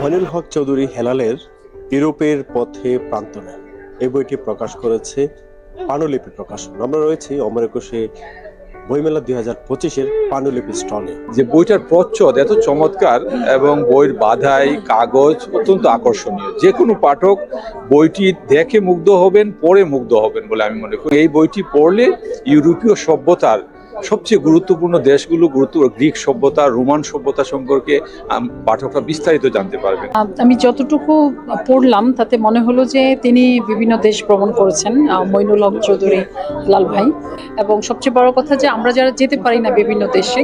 মনিল হক চৌধুরী হেলালের ইউরোপের পথে প্রান্তনে এই বইটি প্রকাশ করেছে পাণ্ডুলিপি প্রকাশন আমরা রয়েছি অমর একুশে বইমেলা দুই হাজার পঁচিশের পাণ্ডুলিপি স্টলে। যে বইটার প্রচ্ছদ এত চমৎকার এবং বইয়ের বাধাই, কাগজ অত্যন্ত আকর্ষণীয়। যে কোনো পাঠক বইটি দেখে মুগ্ধ হবেন, পড়ে মুগ্ধ হবেন বলে আমি মনে করি। এই বইটি পড়লে ইউরোপীয় সভ্যতার সবচেয়ে গুরুত্বপূর্ণ দেশগুলো গুরুত্ব গ্রিক সভ্যতা রোমান সভ্যতা সম্পর্কে পাঠকরা বিস্তারিত জানতে পারবেন। আমি যতটুকু পড়লাম তাতে মনে হলো যে তিনি বিভিন্ন দেশ ভ্রমণ করেছেন আহ, মইনুল হক চৌধুরী লাল ভাই। এবং সবচেয়ে বড় কথা যে আমরা যারা যেতে পারি না বিভিন্ন দেশে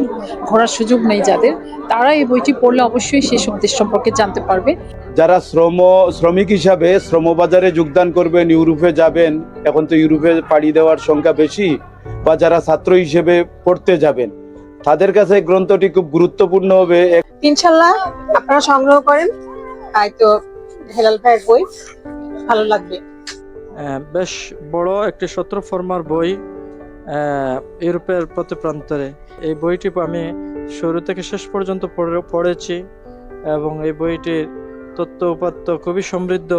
ঘোরার সুযোগ নেই যাদের তারা এই বইটি পড়লে অবশ্যই সেই সব দেশ সম্পর্কে জানতে পারবে। যারা শ্রম শ্রমিক হিসাবে শ্রমবাজারে যোগদান করবেন ইউরোপে যাবেন এখন তো ইউরোপে পাড়ি দেওয়ার সংখ্যা বেশি বা যারা ছাত্র হিসেবে পড়তে যাবেন তাদের কাছে গ্রন্থটি খুব গুরুত্বপূর্ণ হবে। ইনশাল্লাহ আপনারা সংগ্রহ করেন। তাই তো হেলাল ভাইয়ের বই ভালো লাগবে। আহ, বেশ বড় একটি সত্র ফর্মার বই আহ, ইউরোপের প্রতি প্রান্তরে এই বইটি আমি শুরু থেকে শেষ পর্যন্ত পড়ে- পড়েছি এবং এই বইটির তথ্য উপাত্ত খুবই সমৃদ্ধ।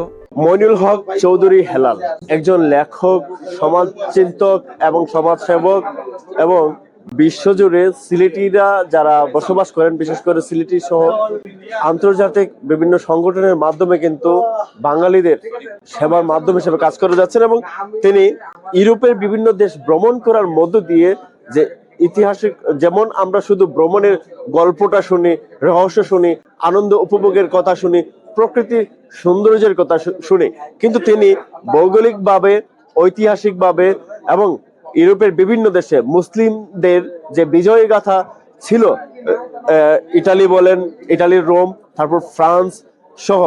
মইনুল হক চৌধুরী হেলাল, একজন লেখক সমাজ চিন্তক এবং সমাজসেবক এবং বিশ্বজুড়ে সিলেটিরা যারা বসবাস করেন, বিশেষ করে সিলেটি সহ আন্তর্জাতিক বিভিন্ন সংগঠনের মাধ্যমে কিন্তু বাঙালিদের সেবার মাধ্যম হিসেবে কাজ করে যাচ্ছেন এবং তিনি ইউরোপের বিভিন্ন দেশ ভ্রমণ করার মধ্য দিয়ে যে ইতিহাসিক, যেমন আমরা শুধু ভ্রমণের গল্পটা শুনি, রহস্য শুনি, আনন্দ উপভোগের কথা শুনি প্রকৃতির সৌন্দর্যের কথা শুনি। কিন্তু তিনি ভৌগোলিকভাবে, ঐতিহাসিকভাবে এবং ইউরোপের বিভিন্ন দেশে মুসলিমদের যে বিজয় গাথা ছিল ইটালি বলেন, ইটালির রোম, তারপর ফ্রান্স সহ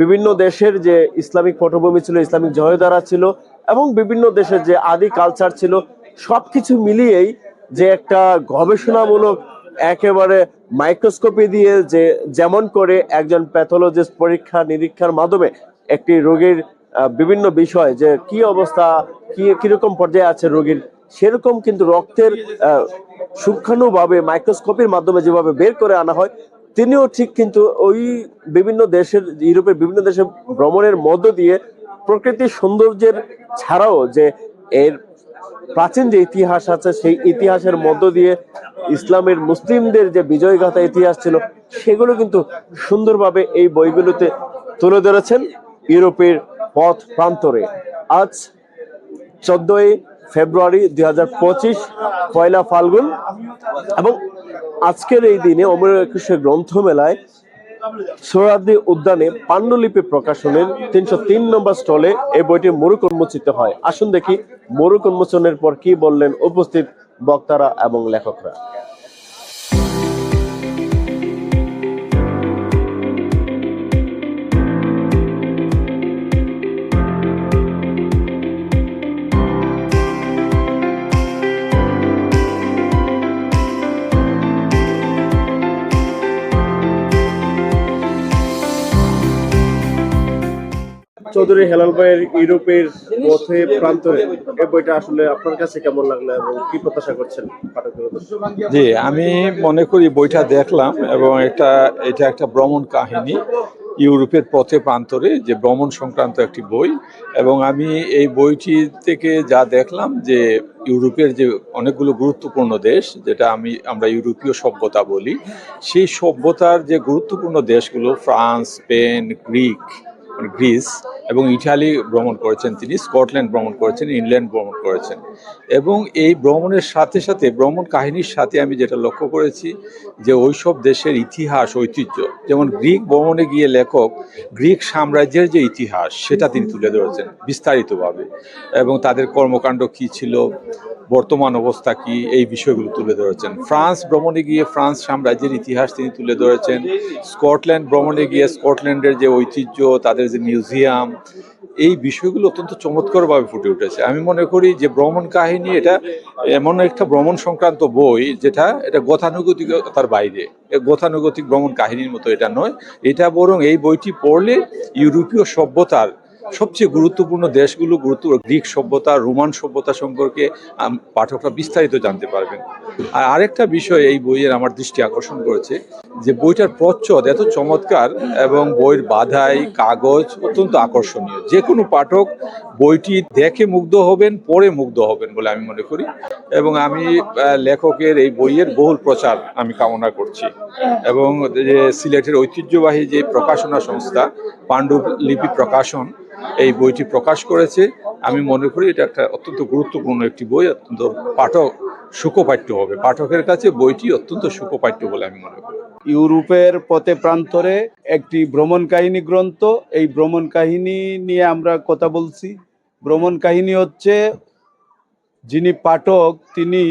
বিভিন্ন দেশের যে ইসলামিক পটভূমি ছিল, ইসলামিক জয়দারা ছিল এবং বিভিন্ন দেশের যে আদি কালচার ছিল, সবকিছু মিলিয়েই যে একটা গবেষণামূলক একেবারে মাইক্রোস্কোপি দিয়ে যে যেমন করে একজন প্যাথোলজিস্ট পরীক্ষা নিরীক্ষার মাধ্যমে একটি রোগীর বিভিন্ন বিষয় যে কি অবস্থা, কি, কীরকম পর্যায়ে আছে রোগীর, সেরকম কিন্তু রক্তের সূক্ষ্মাণুভাবে মাইক্রোস্কোপির মাধ্যমে যেভাবে বের করে আনা হয়, তিনিও ঠিক কিন্তু ওই বিভিন্ন দেশের, ইউরোপের বিভিন্ন দেশে ভ্রমণের মধ্য দিয়ে প্রকৃতির সৌন্দর্যের ছাড়াও যে এর প্রাচীন যে ইতিহাস আছে, সেই ইতিহাসের মধ্য দিয়ে ইসলামের মুসলিমদের যে বিজয়গাথা ইতিহাস ছিল, সেগুলো কিন্তু সুন্দরভাবে এই বইগুলোতে তুলে ধরেছেন ইউরোপের পথ প্রান্তরে। আজ চোদ্দই ফেব্রুয়ারি দুই হাজার পঁচিশ, পয়লা ফাল্গুন এবং আজকের এই দিনে অমর একুশে গ্রন্থমেলায় সোহরাদি উদ্যানে পাণ্ডুলিপি প্রকাশনের তিনশো তিন নম্বর স্টলে এই বইটি মরুক উন্মোচিত হয়। আসুন দেখি মরুক উন্মোচনের পর কি বললেন উপস্থিত বক্তারা এবং লেখকরা। চৌধুরী হেলাল ভাইয়ের ইউরোপের পথে প্রান্তরে এই বইটা আসলে আপনার কাছে কেমন লাগল এবং কি প্রত্যাশা করছেন জি, আমি মনে করি বইটা দেখলাম এবং এটা এটা একটা ভ্রমণ কাহিনী ইউরোপের পথে প্রান্তরে, যে ভ্রমণ সংক্রান্ত একটি বই। এবং আমি এই বইটি থেকে যা দেখলাম যে ইউরোপের যে অনেকগুলো গুরুত্বপূর্ণ দেশ, যেটা আমি, আমরা ইউরোপীয় সভ্যতা বলি, সেই সভ্যতার যে গুরুত্বপূর্ণ দেশগুলো, ফ্রান্স, স্পেন, গ্রিক গ্রিস এবং ইটালি ভ্রমণ করেছেন তিনি, স্কটল্যান্ড ভ্রমণ করেছেন, ইংল্যান্ড ভ্রমণ করেছেন। এবং এই ভ্রমণের সাথে সাথে, ভ্রমণ কাহিনীর সাথে আমি যেটা লক্ষ্য করেছি যে ওইসব দেশের ইতিহাস, ঐতিহ্য, যেমন গ্রিক ভ্রমণে গিয়ে লেখক, গ্রিক সাম্রাজ্যের যে ইতিহাস, সেটা তিনি তুলে ধরেছেন বিস্তারিতভাবে। এবং তাদের কর্মকাণ্ড কী ছিল বর্তমান অবস্থা কি, এই বিষয়গুলো তুলে ধরেছেন। ফ্রান্স ভ্রমণে গিয়ে ফ্রান্স সাম্রাজ্যের ইতিহাস তিনি তুলে ধরেছেন। স্কটল্যান্ড ভ্রমণে গিয়ে স্কটল্যান্ডের যে ঐতিহ্য, তাদের যে মিউজিয়াম, এই বিষয়গুলো অত্যন্ত চমৎকারভাবে ফুটে উঠেছে। আমি মনে করি যে ভ্রমণ কাহিনী এটা এমন একটা ভ্রমণ সংক্রান্ত বই, যেটা এটা গতানুগতিকতার বাইরে। গতানুগতিক ভ্রমণ কাহিনীর মতো এটা নয়। এটা বরং এই বইটি পড়লে ইউরোপীয় সভ্যতার সবচেয়ে গুরুত্বপূর্ণ দেশগুলো গুরুত্ব গ্রিক সভ্যতা, রোমান সভ্যতা সম্পর্কে পাঠকরা বিস্তারিত জানতে পারবেন। আর আরেকটা বিষয় এই বইয়ের আমার দৃষ্টি আকর্ষণ করেছে যে বইটার প্রচ্ছদ এত চমৎকার এবং বইয়ের বাধাই, কাগজ অত্যন্ত আকর্ষণীয়। যে কোনো পাঠক বইটি দেখে মুগ্ধ হবেন, পড়ে মুগ্ধ হবেন বলে আমি মনে করি। এবং আমি লেখকের এই বইয়ের বহুল প্রচার আমি কামনা করছি। এবং যে সিলেটের ঐতিহ্যবাহী যে প্রকাশনা সংস্থা পাণ্ডুলিপি প্রকাশন, এই বইটি প্রকাশ করেছে। আমি মনে করি এটা একটা অত্যন্ত গুরুত্বপূর্ণ একটি বই, অত্যন্ত পাঠক সুখপাঠ্য হবে। পাঠকের কাছে বইটি অত্যন্ত সুখপাঠ্য বলে আমি মনে করি। ইউরোপের পথে প্রান্তরে একটি ভ্রমণ কাহিনী গ্রন্থ। এই ভ্রমণ কাহিনী নিয়ে আমরা কথা বলছি। ভ্রমণ কাহিনী হচ্ছে, যিনি পাঠক, তিনি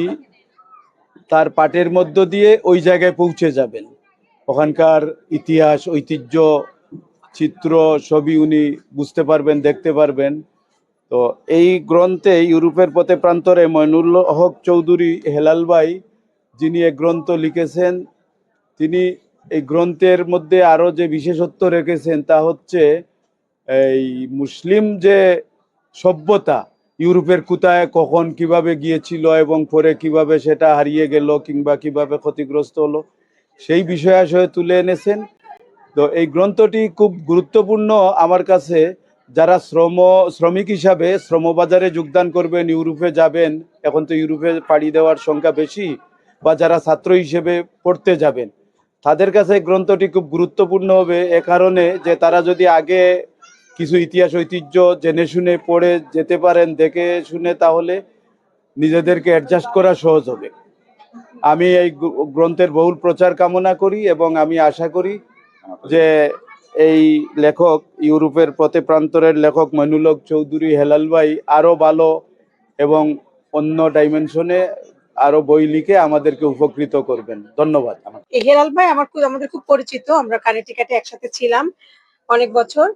তার পাঠের মধ্য দিয়ে ওই জায়গায় পৌঁছে যাবেন। ওখানকার ইতিহাস, ঐতিহ্য, চিত্র ছবি উনি বুঝতে পারবেন, দেখতে পারবেন। তো এই গ্রন্থে, ইউরোপের পথে প্রান্তরে ময়নুল হক চৌধুরী হেলাল ভাই, যিনি এই গ্রন্থ লিখেছেন তিনি এই গ্রন্থের মধ্যে আরও যে বিশেষত্ব রেখেছেন তা হচ্ছে, এই মুসলিম যে সভ্যতা, ইউরোপের কোথায় কখন কীভাবে গিয়েছিল এবং পরে কীভাবে সেটা হারিয়ে গেল কিংবা কীভাবে ক্ষতিগ্রস্ত হলো, সেই বিষয়াশয় তুলে এনেছেন। তো এই গ্রন্থটি খুব গুরুত্বপূর্ণ আমার কাছে। যারা শ্রম, শ্রমিক হিসাবে শ্রমবাজারে যোগদান করবেন, ইউরোপে যাবেন, এখন তো ইউরোপে পাড়ি দেওয়ার সংখ্যা বেশি, বা যারা ছাত্র হিসেবে পড়তে যাবেন তাদের কাছে গ্রন্থটি খুব গুরুত্বপূর্ণ হবে এ কারণে যে তারা যদি আগে কিছু ইতিহাস, ঐতিহ্য জেনে শুনে পড়ে যেতে পারেন, দেখে শুনে তাহলে নিজেদেরকে অ্যাডজাস্ট করা সহজ হবে। আমি এই গ্রন্থের বহুল প্রচার কামনা করি এবং আমি আশা করি যে এই লেখক, ইউরোপের প্রতি প্রান্তরের লেখক মইনুলক চৌধুরী হেলাল ভাই আরও ভালো এবং অন্য ডাইমেনশনে আরও বই লিখে আমাদেরকে উপকৃত করবেন। ধন্যবাদ হেলাল ভাই আমার খুব, আমাদের খুব পরিচিত, আমরা কানেটিকাটে একসাথে ছিলাম অনেক বছর।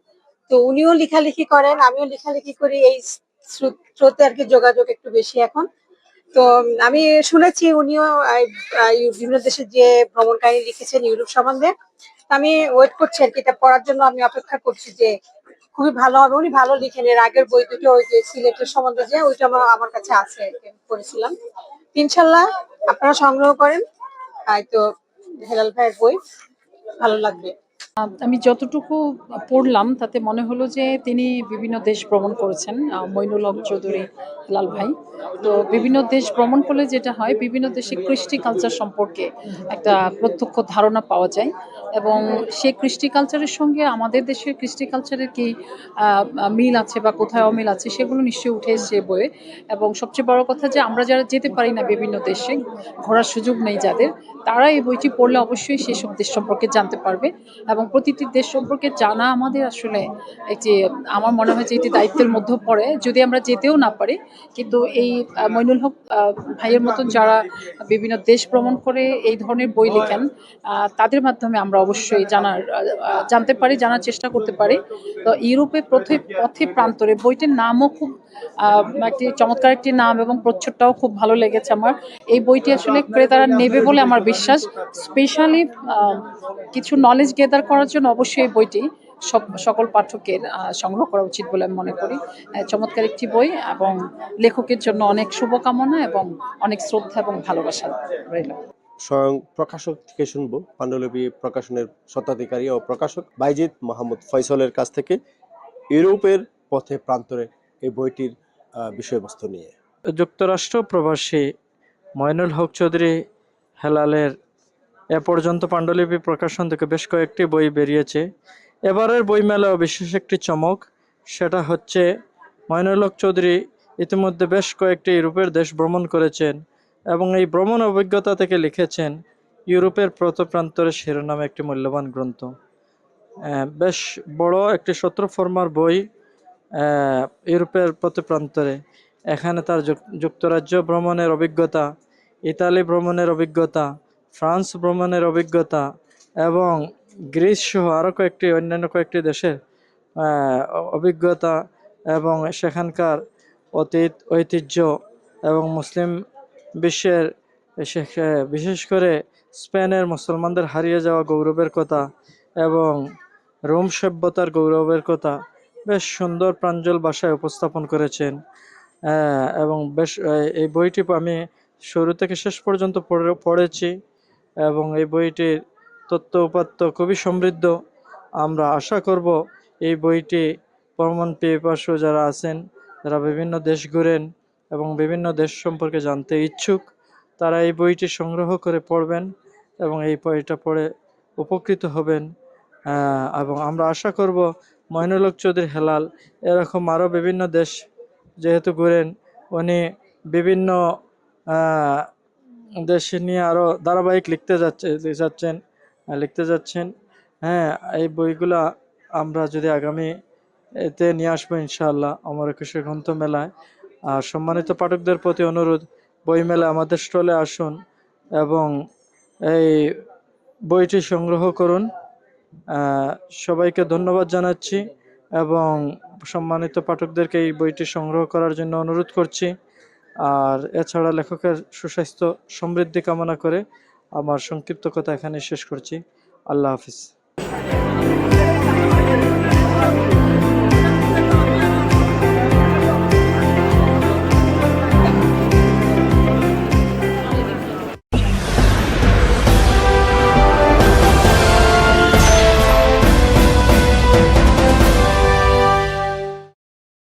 তো উনিও লেখালেখি করেন, আমিও লেখালেখি করি, এই স্রো- স্রোতে আর কি যোগাযোগ একটু বেশি এখন। তো আমি শুনেছি উনিও বিভিন্ন দেশে যে ভ্রমণ কাহিনী লিখেছেন ইউরোপ সম্বন্ধে। আমি ওয়েট করছি আর কি, এটা পড়ার জন্য আমি অপেক্ষা করছি যে খুবই ভালো হবে। উনি ভালো লিখেন, এর আগের বই দুটো ওই যে সিলেটের সম্বন্ধে যে, ওইটা আমার আমার কাছে আছে পড়েছিলাম। ইনশাল্লাহ আপনারা সংগ্রহ করেন। হয়তো হেলাল ভাইয়ের বই ভালো লাগবে। আমি যতটুকু পড়লাম, তাতে মনে হলো যে তিনি বিভিন্ন দেশ ভ্রমণ করেছেন মইনুল হক চৌধুরী লাল ভাই। তো বিভিন্ন দেশ ভ্রমণ করলে যেটা হয়, বিভিন্ন দেশে কৃষ্টি কালচার সম্পর্কে একটা প্রত্যক্ষ ধারণা পাওয়া যায়। এবং সেই কৃষ্টি কালচারের সঙ্গে আমাদের দেশের কৃষ্টি কালচারের কি মিল আছে বা কোথায় অমিল আছে সেগুলো নিশ্চয়ই উঠে এসছে বইয়ে। এবং সবচেয়ে বড় কথা যে আমরা যারা যেতে পারি না বিভিন্ন দেশে, ঘোরার সুযোগ নেই যাদের, তারা এই বইটি পড়লে অবশ্যই সেসব দেশ সম্পর্কে জানতে পারবে। এবং প্রতিটি দেশ সম্পর্কে জানা আমাদের আসলে একটি আমার মনে হয় যে এটি দায়িত্বের মধ্যে পড়ে। যদি আমরা যেতেও না পারি, কিন্তু এই মইনুল হক ভাইয়ের মতন যারা বিভিন্ন দেশ ভ্রমণ করে এই ধরনের বই লেখেন তাদের মাধ্যমে আমরা অবশ্যই জানার জানতে পারি, জানার চেষ্টা করতে পারি। তো ইউরোপে পথে পথে প্রান্তরে বইটির নামও খুব একটি চমৎকার একটি নাম এবং প্রচ্ছদটাও খুব ভালো লেগেছে আমার। এই বইটি আসলে ক্রেতারা নেবে বলে আমার বিশ্বাস। স্পেশালি কিছু নলেজ গেদার করার জন্য অবশ্যই এই বইটি সব সকল পাঠকের সংগ্রহ করা উচিত বলে আমি মনে করি। চমৎকার একটি বই এবং লেখকের জন্য অনেক শুভকামনা এবং অনেক শ্রদ্ধা এবং ভালোবাসা রইল। স্বয়ং প্রকাশক থেকে শুনব। পাণ্ডুলিপি প্রকাশনের স্বত্বাধিকারী ও প্রকাশক বাইজিৎ মোহাম্মদ ফয়সলের কাছ থেকে ইউরোপের পথে প্রান্তরে এই বইটির বিষয়বস্তু নিয়ে। যুক্তরাষ্ট্র প্রবাসী ময়নুল হক চৌধুরী হেলালের এ পর্যন্ত পাণ্ডুলিপি প্রকাশন থেকে বেশ কয়েকটি বই বেরিয়েছে। এবারের বইমেলাও বিশেষ একটি চমক, সেটা হচ্ছে ময়নুল হক চৌধুরী ইতিমধ্যে বেশ কয়েকটি ইউরোপের দেশ ভ্রমণ করেছেন। এবং এই ভ্রমণ অভিজ্ঞতা থেকে লিখেছেন, ইউরোপের প্রতপ্রান্তরে শিরোনামে একটি মূল্যবান গ্রন্থ। বেশ বড় একটি সত্র ফর্মার বই ইউরোপের প্রতপ্রান্তরে। এখানে তার যুক- যুক্তরাজ্য ভ্রমণের অভিজ্ঞতা, ইতালি ভ্রমণের অভিজ্ঞতা, ফ্রান্স ভ্রমণের অভিজ্ঞতা এবং গ্রিস সহ আরও কয়েকটি, অন্যান্য কয়েকটি দেশের অভিজ্ঞতা এবং সেখানকার অতীত, ঐতিহ্য এবং মুসলিম বিশ্বের বিশেষ করে স্পেনের মুসলমানদের হারিয়ে যাওয়া গৌরবের কথা এবং রোম সভ্যতার গৌরবের কথা বেশ সুন্দর প্রাঞ্জল ভাষায় উপস্থাপন করেছেন। এবং বেশ এই বইটি আমি শুরু থেকে শেষ পর্যন্ত পড়ে- পড়েছি এবং এই বইটির তত্ত্ব উপাত্ত খুবই সমৃদ্ধ। আমরা আশা করব এই বইটি প্রমাণ পেয়ে পাশে যারা আছেন, যারা বিভিন্ন দেশ ঘুরেন এবং বিভিন্ন দেশ সম্পর্কে জানতে ইচ্ছুক, তারা এই বইটি সংগ্রহ করে পড়বেন এবং এই বইটা পড়ে উপকৃত হবেন। এবং আমরা আশা করব মইনুলক চৌধুরী হেলাল এরকম আরও বিভিন্ন দেশ যেহেতু ঘুরেন, উনি বিভিন্ন দেশে নিয়ে আরও ধারাবাহিক লিখতে যাচ্ছে, যাচ্ছেন, লিখতে যাচ্ছেন। হ্যাঁ এই বইগুলা আমরা যদি আগামী এতে নিয়ে আসব ইনশাআল্লাহ আমার একুশে গ্রন্থ মেলায় সম্মানিত পাঠকদের প্রতি অনুরোধ বই মেলা আমাদের স্টলে আসুন এবং এই বইটি সংগ্রহ করুন। সবাইকে ধন্যবাদ জানাচ্ছি এবং সম্মানিত পাঠকদেরকে এই বইটি সংগ্রহ করার জন্য অনুরোধ করছি। আর এছাড়া লেখকের সুস্বাস্থ্য সমৃদ্ধি কামনা করে আমার সংক্ষিপ্ত কথা এখানে শেষ করছি। আল্লাহ হাফিজ।